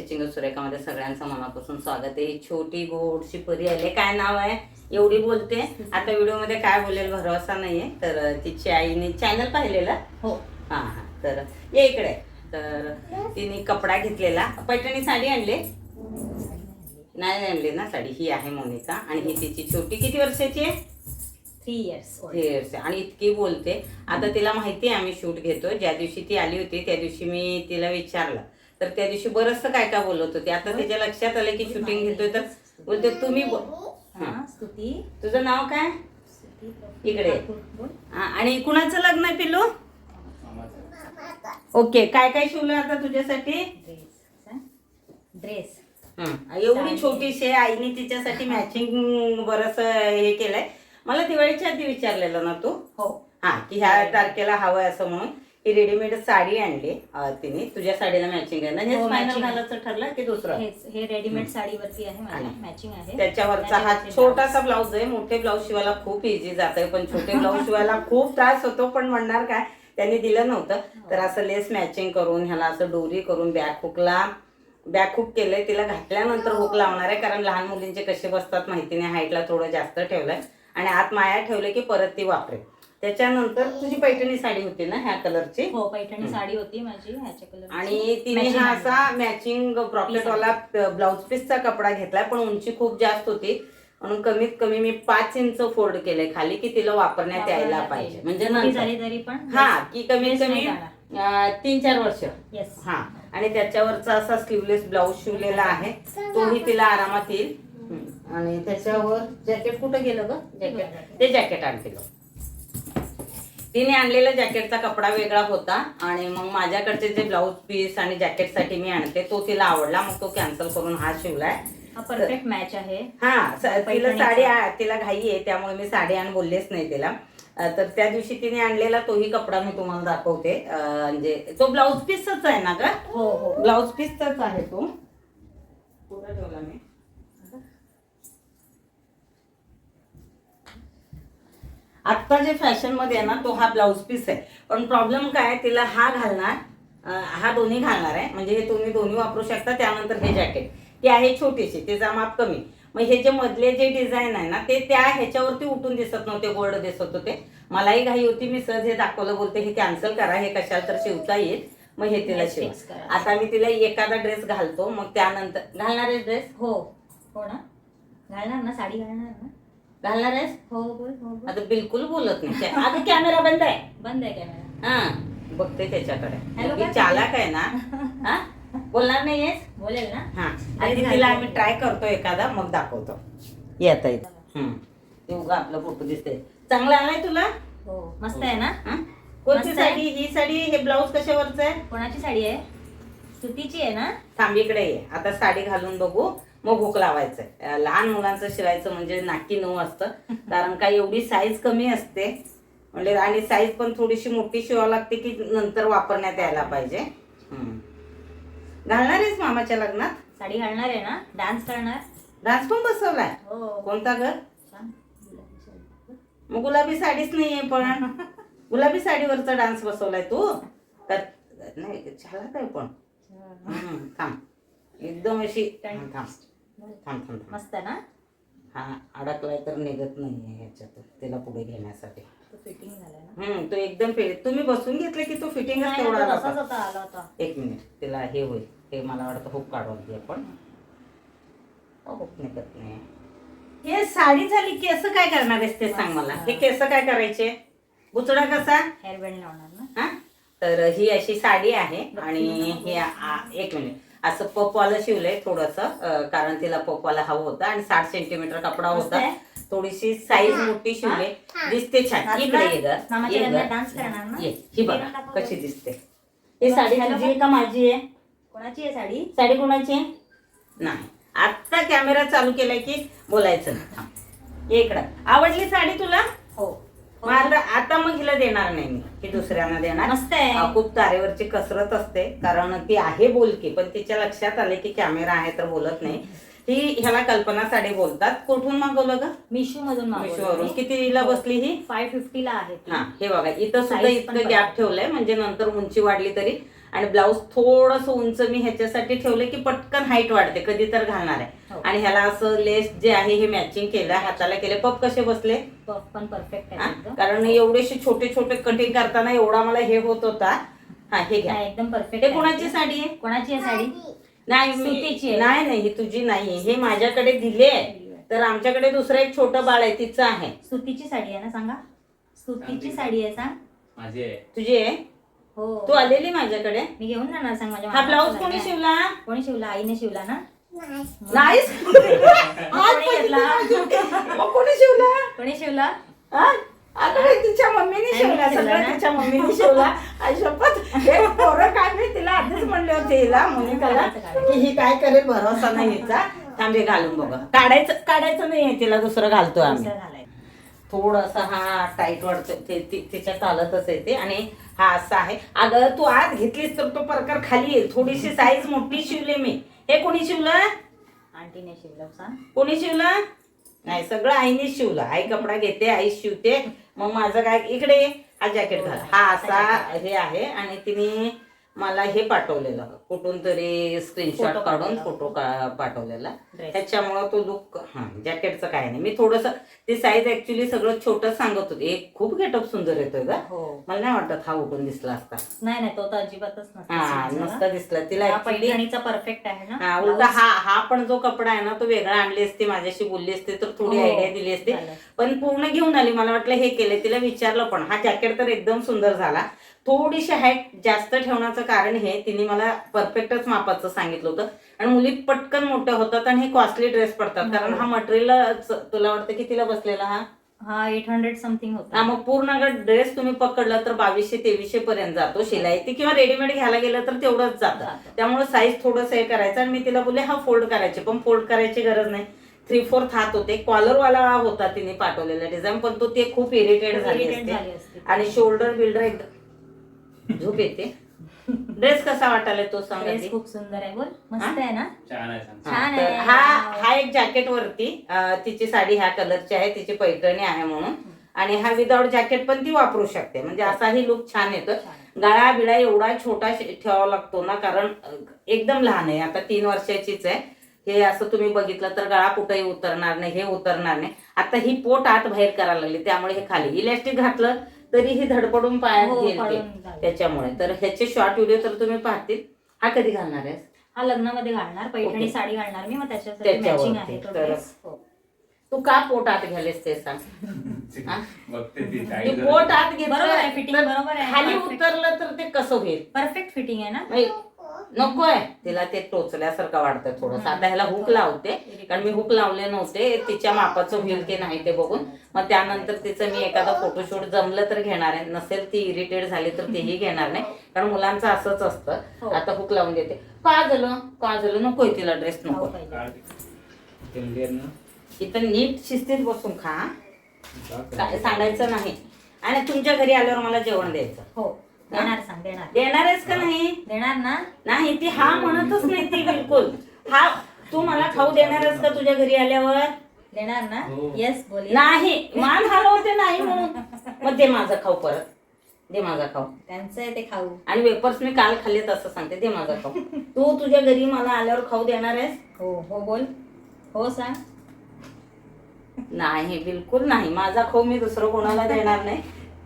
सचिन सुरेखामध्ये सगळ्यांचं मनापासून स्वागत आहे. ही छोटी गोडशी परी आली काय नाव आहे? एवढी बोलते. आता व्हिडिओमध्ये काय बोलेल भरोसा नाहीये. तर तिची आईने चॅनल पाहिलेला? हो. हा हा. तर ये इकडे. तर तिने कपडा घेतलेला. पैठणी साडी आणली? नाही आणली ना साडी. ही आहे मोनिका आणि ही तिची छोटी. किती वर्षाची आहे? Three years Years. आणि इतकी बोलते. आता तिला माहिती आहे आम्ही शूट घेतो ज्या दिवशी ती आली होती त्या दिवशी मी तिला विचारलं. तर त्या दिवशी बरंचसं काय काय बोलत होती. आता तिच्या लक्षात आलं की शूटिंग घेतोय तर बोलते तुम्ही स्तुती. तुझं नाव काय? इकडे. आणि कुणाचं लग्न आहे पिल्लू? ओके काय काय शिवलं आता तुझ्यासाठी? Dress dress. हं. एवढी छोटीशी आहे, आईने तिच्यासाठी मॅचिंग बरस हे केलंय. मला दिवाळीच्या आधी विचारलेलं ना तू? हो. हा की ह्या तारखेला हवंय असं म्हणून. ही रेडीमेड साडी आणली. अं, तिने तुझ्या साडीला मॅचिंग आहे ना? हे हो, फायनल matching. घालायचं ठरलं की दुसरं? हेच हे रेडीमेड साडीवरती आहे माझ्या आणि मॅचिंग आहे. त्याच्यावरचा हा छोटासा ब्लाऊज आहे. मोठे ब्लाऊज शिवायला खूप इझी जात आहे पण छोटे ब्लाऊज शिवायला खूप त्रास होतो. पण म्हणणार काय? त्यांनी दिलं नव्हतं. तर असं लेस मॅचिंग करून ह्याला असं डोरी करून बॅक हुकला बॅक हुक केलंय. तिला घातल्यानंतर हुक लावणार आहे. कारण लहान मुलींचे कसे बसतात माहिती नाही. हाईटला थोडं जास्त ठेवलंय. आणि आत माया ठेवले की परत ती वापरेल. त्याच्यानंतर तुझी पैठणी साडी होती ना ह्या कलरची? हो पैठणी साडी होती माझी ह्याच्या कलर आणि तिने हा असा मॅचिंग ब्रॉकेटवाला ब्लाऊज पीसचा कपडा घेतलाय पण उंची खूप जास्त होती. म्हणून कमीत कमी मी पाच इंच फोल्ड केले खाली की तिला वापरण्यात यायला पाहिजे. म्हणजे हा की कमीत कमी तीन चार वर्ष. हा आणि त्याच्यावरचा असा स्लीवलेस ब्लाऊज शिवलेला आहे. तोही तिला आरामात येईल. आणि त्याच्यावर जॅकेट कुठं गेलं ग? जॅकेट ते जॅकेट आणलेलं तिने आणलेला जॅकेटचा कपडा वेगळा होता आणि मग माझ्याकडचे जे ब्लाऊज पीस आणि जॅकेटसाठी मी आणते तो तिला आवडला मग तो कॅन्सल करून हा शिवलाय. हा परफेक्ट मॅच आहे. हा तिला. साडी तिला घाई आहे त्यामुळे मी साडी आण बोललेच नाही तिला. तर त्या दिवशी तिने आणलेला तोही कपडा मी तुम्हाला दाखवते. म्हणजे तो ब्लाऊज पीसच आहे ना का हो हो. ब्लाऊज पीसचाच आहे तो. कुठं ठेवला मी. आत्ता जे फॅशनमध्ये आहे ना तो हा ब्लाऊज पीस आहे. पण प्रॉब्लेम काय आहे, तिला हा घालणार हा दोन्ही घालणार आहे. म्हणजे हे तुम्ही दोन्ही वापरू शकता त्यानंतर हे जॅकेट ती आहे छोटीशी तिचा माप कमी. मग हे जे मधले जे डिझाईन आहे ना ते त्या ह्याच्यावरती उठून दिसत नव्हते गोल्ड दिसत होते. मलाही घाई होती मी सहज हे दाखवलं बोलते हे कॅन्सल करा हे कशाला तर शिवता येईल. मग हे तिला शिवा. आता मी तिला एखादा ड्रेस घालतो मग त्यानंतर घालणार आहेस ड्रेस हो. हो ना? घालणार ना साडी घालणार ना? घालणार आहेस? हो बोल हो बोल. आता बिलकुल बोलत नाही. त्या- आता कॅमेरा बंद आहे. बंद आहे कॅमेरा हा बघते त्याच्याकडे. Hello, मुलगी काय चालाक आहे ना? हा? बोलणार नाहीयेस? बोलेल ना? हा. आधी तिला आम्ही ट्राय करतो एखादा मग दाखवतो. येता येत ते उगा आपला फोटो दिसते चांगला आलाय तुला? हो मस्त आहे ना? हा? कोणती मस्त आहे. साडी? ही साडी हे ब्लाऊज कशावरचं आहे? कोणाची साडी आहे? स्तुतीची आहे ना? थांब इकडे ये. आता साडी घालून बघू. मग भूक लावायचंय. अं, लहान मुलांचं शिवायचं म्हणजे नाकी नऊ असतं. कारण का एवढी साईज कमी असते. म्हणजे आणि साईज पण थोडीशी मोठी शिवावं लागते की नंतर वापरण्यात यायला पाहिजे. हम्म. घालणार आहेस मामाच्या लग्नात? साडी घालणार आहे ना? डान्स करणार. डान्स पण बसवलाय. हो. कोणता घर. मग गुलाबी साडीच नाहीये पण. गुलाबी साडीवरचा डान्स बसवलाय तू? तर नाही छान आहे पण? थांब. एकदम अशी थांब. थांब थांब थांब मस्त ना? हा अडकलाय तर निघत नाहीये ह्याच्यात तिला पुढे घेण्यासाठी. तो फिटिंग झालाय ना? हम्म तो एकदम फिट तुम्ही बसून घेतले की तो फिटिंगच नाही, तेवढा तो तसाच राहतो. होता आला होता. एक मिनिट तिला हे होईल हे मला वाटतं हुक काढून दे पण हुक निघत नाही. हे साडी झाली केस काय करणार आहेस ते सांग मला. हे केस काय करायचे? बुचडा कसा? हेअर बँड लावणार ना? हा? तर ही अशी साडी आहे आणि हे आ- एक मिनिट असं पपवाला शिवलंय थोडस कारण तिला पपवाला हवं होतं आणि साठ सेंटीमीटर कपडा होता. थोडीशी साईज मोठी शिवले. दिसते छान? इकडे ये ना? ही बघा. कशी दिसते. ही साडी तुझी आहे का माझी आहे? कोणाची आहे साडी? साडी कोणाची आहे? नाही. आत्ता कॅमेरा चालू केलाय की बोलायचं. ये इकडं. आवडली साडी तुला? हो. मग आता आता मग हिला देणार नाही मी की दुसऱ्यांना देणार. मस्त आहे. खूप तारेवरची कसरत असते कारण ती आहे बोलकी पण तिच्या लक्षात आले की कॅमेरा आहे तर बोलत नाही. ती ह्याला कल्पना साडी बोलतात. कुठून मागवलं ग? मिशू मधून मिशोवरून. कितीला बसली ही? फाय फिफ्टी ला आहे ती. हा हे बघा इथं सुद्धा Size पण इतकं बघा. गॅप ठेवलंय म्हणजे नंतर उंची वाढली तरी. आणि ब्लाऊज थोडस उंच मी ह्याच्यासाठी ठेवलं की पटकन हाईट वाढते कधी तर घालणार आहे. हो. आणि ह्याला असं लेस जे आहे हे मॅचिंग केलं हाताला केले पप कसे बसले? पफ पण परफेक्ट हा? आहे एकदम. कारण एवढेसे छोटे छोटे कटिंग करताना एवढा मला हे होत होता. हा हे घ्या. एकदम परफेक्ट हे कोणाची साडी आहे? कोणाची आहे साडी? नाही सुतीची. नाही नाही ही तुझी नाही हे माझ्याकडे दिले आहे. तर आमच्याकडे दुसरं एक छोटं बाळ आहे तिचं आहे. सुतीची साडी आहे ना सांगा. सुतीची साडी आहे सांग. माझी आहे. तुझी आहे? हो. तू आलेली माझ्याकडे? मी घेऊन जाणार सांग माझ्या हा ब्लाऊज कोणी. शिवला? कोणी शिवला? आईने शिवला ना? कोणी घेतला? मग कोणी शिवला? कोणी शिवला? हा? अगं बाई, तिच्या मम्मीने नाही, शिवला मी शिवला सगळं ना. तिच्या मम्मीने शिवला. आई शपथ. हे पोरं काय मी तिला आधीच म्हणले होते हिला मोनिकाला. की ही काय करेल भरोसा नाही हिचा. थांबे घालून बघा. काढायचं काढायचं नाहीये तिला दुसरं घालतोय आम्ही. दुसरं घालायचं. थोडासा हा टाईट वाटतो ते तिच्या चालतच येते आणि हा असा आहे. अगं तू आत घेतलीस तर तो प्रकार खाली येईल थोडीशी साईज मोठी शिवली मी. हे कोणी शिवलं? आंटीने शिवलं सांग. कोणी शिवलं? नाही सगळं आईने शिवलं. आई कपडा घेते आई शिवते. मग माझं काय? इकडे. हा जॅकेट घाल. हा असा हे आहे. आणि तिने मला हे पाठवलेलं. कुठून तरी स्क्रीनशॉट काढून. फोटो का- पाठवलेला. त्याच्यामुळं तो लुक हा जॅकेटचं काय नाही. मी थोडस ती साईज ऍक्च्युली सगळं छोटं सांगत होते. एक खूप गेटअप सुंदर येतोय का हो. मला नाही वाटत हा उठून दिसला असता. नाही नाही तो तर अजिबातच हा नसतो दिसला. तिला हा actually- परफेक्ट आहे ना हा उलटा हा हा पण जो कपडा आहे ना तो वेगळा आणली असती माझ्याशी बोलली असती तर थोडी हो, आयडिया दिली असती. पण पूर्ण घेऊन आली. मला वाटलं हे केले तिला विचारलं पण. हा जॅकेट तर एकदम सुंदर झाला. थोडीशी हाईट जास्त ठेवण्याचं कारण हे तिने मला परफेक्टच मापाचं सांगितलं होतं. आणि मुली पटकन मोठ्या होतात आणि हे कॉस्टली ड्रेस पडतात. कारण हा मटेरियल तुला वाटतं की तिला बसलेला हा? हा एट हंड्रेड समथिंग हा होता मग पूर्ण अगर ड्रेस तुम्ही पकडला तर बावीसशे तेवीसशे पर्यंत जातो शिलाई ती किंवा रेडीमेड घ्यायला गेलं तर तेवढंच जातं. जातं. त्यामुळे साईज थोडंसं हे करायचं आणि मी तिला बोलले हा फोल्ड करायचे. पण फोल्ड करायची गरज नाही. थ्री फोर्थ हात होते कॉलरवाला होता तिने पाठवलेला डिझाईन पण तो ते खूप इरिटेट झाली असते. आणि शोल्डर बिल्डर एकदम झोप येते ड्रेस कसा वाटायला तो सांगा. खूप सुंदर आहे बोल हा? मस्त आहे ना छान आहे छान हा. हा हा एक जॅकेट वरती तिची साडी ह्या कलरची आहे तिची पैठणी आहे म्हणून आणि हा विदाउट जॅकेट पण ती वापरू शकते म्हणजे असाही लुक छान येतो. गळा बिळा एवढा छोटा ठेवावा लागतो ना कारण एकदम लहान आहे आता तीन वर्षाचीच आहे हे असं तुम्ही बघितलं तर गळा कुठेही उतरणार नाही हे उतरणार नाही आता ही पोट आत बाहेर करायला लागली त्यामुळे हे खाली इलॅस्टिक घातलं तरी ही धडपडून पायात हो. त्याच्यामुळे तर ह्याचे शॉर्ट व्हिडिओ तर तुम्ही पाहतील हा कधी घालणार आहेस हा लग्नामध्ये घालणार पैठणी. साडी घालणार मी मग त्याच्यासाठी त्याच्यावरती. मॅचिंग आहे तो तर- ड्रेस हो. तू का पोट आत घालेस ते सांग पोट आत घेतलं बरोबर आहे, तर बरोबर आहे. खाली. उतरलं तर ते कसं होईल परफेक्ट फिटिंग आहे ना नकोय तिला ते टोचल्यासारखं वाटतं थोडंसं. आता ह्याला हुक लावते कारण मी हुक लावले नव्हते. तिच्या मापाचं होईल की नाही ते बघून. मग त्यानंतर तिचं मी एखादा फोटोशूट जमलं तर घेणार आहे. नसेल ती इरिटेट झाली तर तेही घेणार नाही. कारण मुलांचं असंच हो. असतं आता हुक लावून देते. का झालं का झालं नकोय तिला ड्रेस हो, नको इथं नीट शिस्तीत बसून खा. सांगायचं नाही. आणि तुमच्या घरी आल्यावर मला जेवण द्यायचं. हो. देणार सांग देणार. देणार आहेस का नाही? देणार ना? नाही ती हा म्हणतच नाही ती बिलकुल. हा तू मला खाऊ देणार आहेस का तुझ्या घरी आल्यावर? देणार ना? हो. येस बोल. yes. नाही मान हलवते नाही म्हणून. मग दे माझा खाऊ परत. दे माझा खाऊ. त्यांचं आहे ते खाऊ. आणि वेपर्स मी काल खाल्लेत असं सांगते दे माझा खाऊ. तू तुझ्या घरी मला आल्यावर खाऊ देणार आहेस? हो हो बोल. हो सांग. नाही बिलकुल नाही. माझा खाऊ मी दुसरं कोणाला देणार नाही.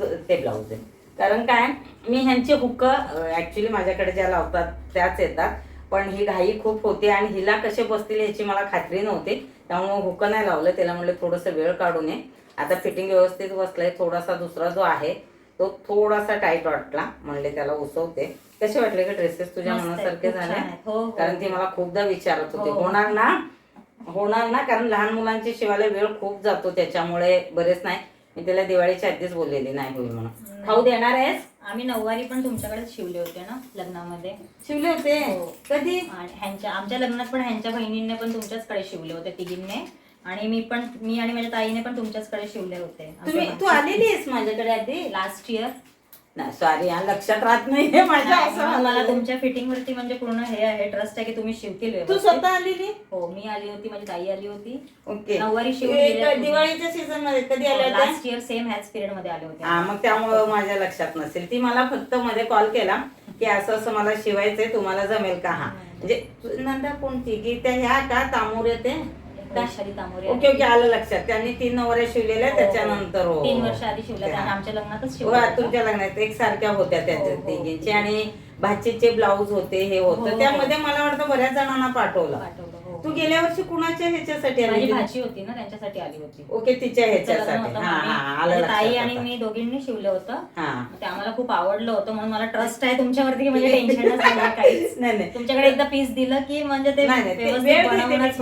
त- ते ब्लाऊज आहे कारण काय मी ह्यांचे हुक ऍक्च्युली माझ्याकडे ज्या लावतात त्याच येतात. पण ही घाई खूप होते आणि हिला कसे बसतील ह्याची मला खात्री नव्हती. त्यामुळे हुक नाही लावलं. त्याला म्हणलं थोडंसं वेळ काढून ये. आता फिटिंग व्यवस्थित बसलंय. थोडासा दुसरा जो आहे तो थोडासा टाईट वाटला. म्हणले त्याला उसवते. कसे वाटले का ड्रेसेस तुझ्या मनासारखे झाले. हो, हो. कारण ती मला खूपदा विचारत होती. हो. होणार ना? होणार ना? कारण लहान मुलांची शिवायला वेळ खूप जातो. त्याच्यामुळे बरेच नाही. मी तिला दिवाळीच्या आधीच बोललेली नाही होईल म्हणून. खाऊ देणार आहेस? आम्ही नऊवारी पण तुमच्याकडेच शिवले होते ना लग्नामध्ये. शिवले होते? हो. कधी? आणि ह्यांच्या आमच्या लग्नात पण ह्यांच्या बहिणींनी पण तुमच्याचकडे शिवले होते तिघींनी. आणि मी पण मी आणि माझ्या ताईने पण तुमच्याचकडे शिवले होते. तुम्ही तू आलेली आहेस माझ्याकडे आधी? लास्ट इयर नाही सॉरी हा लक्षात राहत नाही माझ्या असं मला मला तुमच्या फिटिंग वरती म्हणजे पूर्ण हे आहे ट्रस्ट आहे की तुम्ही शिवतील तू व्यवस्थित. स्वतः आलेली? हो मी आली होती माझी ताई आली होती. ओके. नऊवारी शिवून तुम्ही. दिवाळीच्या सीझनमध्ये कधी आल्या होत्या? लास्ट इयर सेम ह्याच पिरियडमध्ये आले होते. हा मग त्यामुळं माझ्या लक्षात नसेल. ती मला फक्त मध्ये कॉल केला की असं असं मला शिवायचंय तुम्हाला जमेल का? हा. म्हणजे नंदा कोणती? त्या ह्या का? तामोरे ते वैशाली ओके ओके आलं लक्षात त्यांनी तीन नवऱ्या शिवलेल्या हो, त्याच्यानंतर हो तीन वर्ष आधी त्या- आणि आमच्या लग्नातच हो, होत्या. तुमच्या लग्नात एक सारख्या होत्या त्याच्या हो, हो, तिघींचे हो. आणि भाचीचे ब्लाऊज होते हे हो, होतं हो. त्यामध्ये मला वाटतं बऱ्याच जणांना पाठवलं पाठवलं हो. तू गेल्या वर्षी कुणाच्या ह्याच्यासाठी आली माझी होती? भाची होती ना त्यांच्यासाठी आली होती. ओके तिच्या तिचं लग्न ह्याच्यासाठी. होतं हा हा आलं माझी ताई आणि आता. मी दोघींनी शिवलं होतं. हा. मग ते आम्हाला खूप आवडलं होतं म्हणून मला ट्रस्ट आहे तुमच्यावरती की म्हणजे टेन्शनच नाही काहीच. नाही नाही. तुमच्याकडे एकदा पीस दिलं की म्हणजे ते नाही नाही ते व्यवस्थित वेळ घेते मी बनवूनच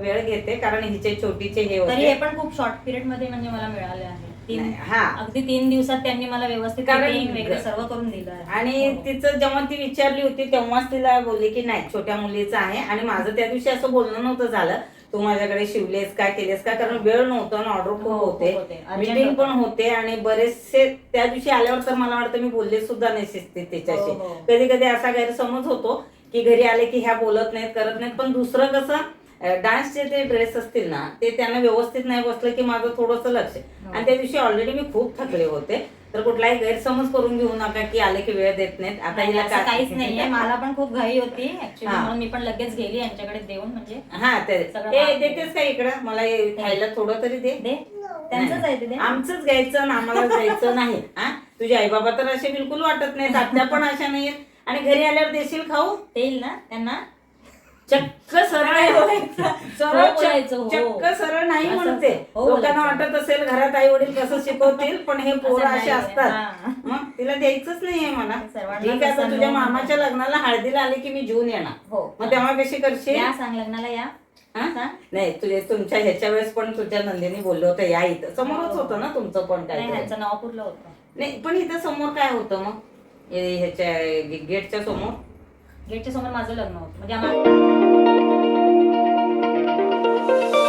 वेळ घेते कारण हिचे छोटीचे हे तरी हे होते. पण खूप शॉर्ट पिरियडमध्ये म्हणजे मला मिळाले आहे. तीन हा. अगदी तीन दिवसात त्यांनी मला व्यवस्थित कारण- वगैरे सर्व करून दिलं. आणि हो. तिचं जेव्हा ती विचारली होती तेव्हाच तिला बोलली की नाही छोट्या मुलीचं आहे आणि माझं त्या दिवशी असं बोलणं नव्हतं झालं तू माझ्याकडे शिवलेस का केलेस का कारण वेळ नव्हतं आणि ऑर्डर हो, खूप खूप होते होते. Urgent मीटिंग होतं. पण होते आणि बरेचसे त्या दिवशी आल्यावर तर मला वाटतं मी बोलले सुद्धा नाही शिस्तीत तिच्याशी हो, हो. कधी कधी असा गैरसमज होतो की घरी आले की ह्या बोलत नाहीत करत नाहीत पण दुसरं कसं डान्सचे ते ड्रेस असतील ना ते त्यांना व्यवस्थित नाही बसलं की माझं थोडंसं लक्ष. हो. आणि त्या दिवशी ऑलरेडी मी खूप थकले होते. तर कुठलाही गैरसमज करून घेऊ नका की आले की वेळ देत नाहीत. आता हिला काहीच नाहीये. मला पण खूप घाई होती. म्हणून मी पण लगेच गेली यांच्याकडे देऊन म्हणजे हा ते देतेस का इकडं? मला खायला थोडं तरी दे. त्यांचंच आहे ते आमचंच घ्यायचं आणि आम्हाला द्यायचं नाही. हा? तुझे आई बाबा तर असे बिलकुल वाटत नाहीत. आत्या पण अशा नाहीत आणि घरी आल्यावर देशील खाऊ? देईल ना त्यांना. चक्क सरळ हो बोलायचं, हो. चक्क सरळ नाही असं- म्हणते. हो लोकांना बोलायचं. वाटत असेल घरात आई वडील कसं शिकवतील पण हे पोरं असं असे नाही, असतात. मग तिला द्यायचंच नाहीये मला सर्वांना ठीक आहे आता तुझ्या मामाच्या लग्नाला हळदीला आले की मी जून येणार. हो. मग तेव्हा कशी करशील? या सांग लग्नाला या. हा? सांग. नाही तुझे तुमच्या ह्याच्या वेळेस पण तुझ्या नंदिनी बोललो होतं या इथं. समोरच होतं ना तुमचं पण नाही काय ह्यांचं नावापूरला होतं? नाही पण इथं समोर काय होतं मग? हे- ह्याच्या गेटच्या समोर? गेटच्या समोर माझं लग्न होतं. म्हणजे आम्हाला Bye.